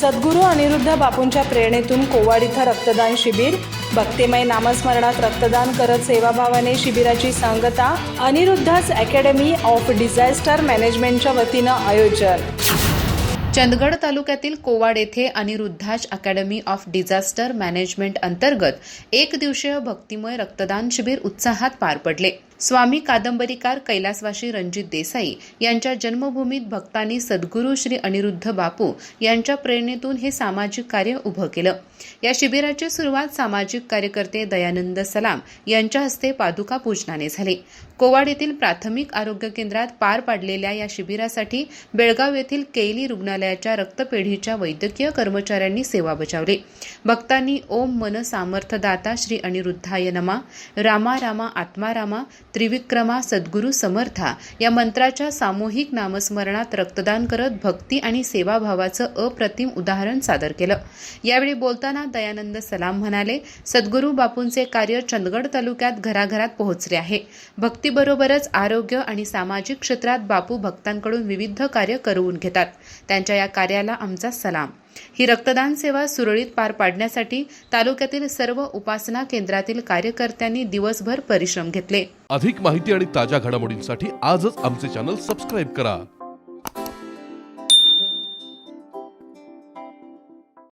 सद्गुरू अनिरुद्ध बापूंच्या प्रेरणेतून कोवाड इथं रक्तदान शिबिर. भक्तिमय नामस्मरणात रक्तदान करत सेवाभावाने शिबिराची सांगता अनिरुद्धच अकॅडमी ऑफ डिझास्टर मॅनेजमेंटच्या वतीनं आयोजन. चंदगड तालुक्यातील कोवाड येथे Aniruddha's academy of disaster management अंतर्गत एक दिवसीय भक्तिमय रक्तदान शिबिर उत्साहात पार पडले. स्वामी कादंबरीकार कैलासवाशी रणजित देसाई यांच्या जन्मभूमीत भक्तांनी सद्गुरू श्री अनिरुद्ध बापू यांच्या प्रेरणेतून हे सामाजिक कार्य उभं केलं. या शिबिराची सुरुवात सामाजिक कार्यकर्ते दयानंद सलाम यांच्या हस्ते पादुका पूजनाने झाली. कोवाड येथील प्राथमिक आरोग्य केंद्रात पार पाडलेल्या या शिबिरासाठी बेळगाव येथील केली रुग्णालयाच्या रक्तपेढीच्या वैद्यकीय कर्मचाऱ्यांनी सेवा बजावली. भक्तांनी ओम मन सामर्थदाता श्री अनिरुद्धाय नमा. रामा रामा आत्मा रामा. त्रिविक्रमा सद्गुरू समर्था. या मंत्राच्या सामूहिक नामस्मरणात रक्तदान करत भक्ती आणि सेवाभावाचं अप्रतिम उदाहरण सादर केलं. यावेळी बोलताना दयानंद सलाम म्हणाले सद्गुरू बापूंचे कार्य चंदगड तालुक्यात घराघरात पोहोचले आहे. भक्तीबरोबरच आरोग्य आणि सामाजिक क्षेत्रात बापू भक्तांकडून विविध कार्य करवून घेतात. त्यांच्या या कार्याला आमचा सलाम. ही रक्तदान सेवा सुरळीत पार पाडण्यासाठी तालुक्यातील सर्व उपासना केंद्रातील कार्यकर्त्यांनी दिवसभर परिश्रम घेतले. अधिक माहिती आणि ताज्या घडामोडींसाठी आजच आमचे चॅनल सबस्क्राईब करा.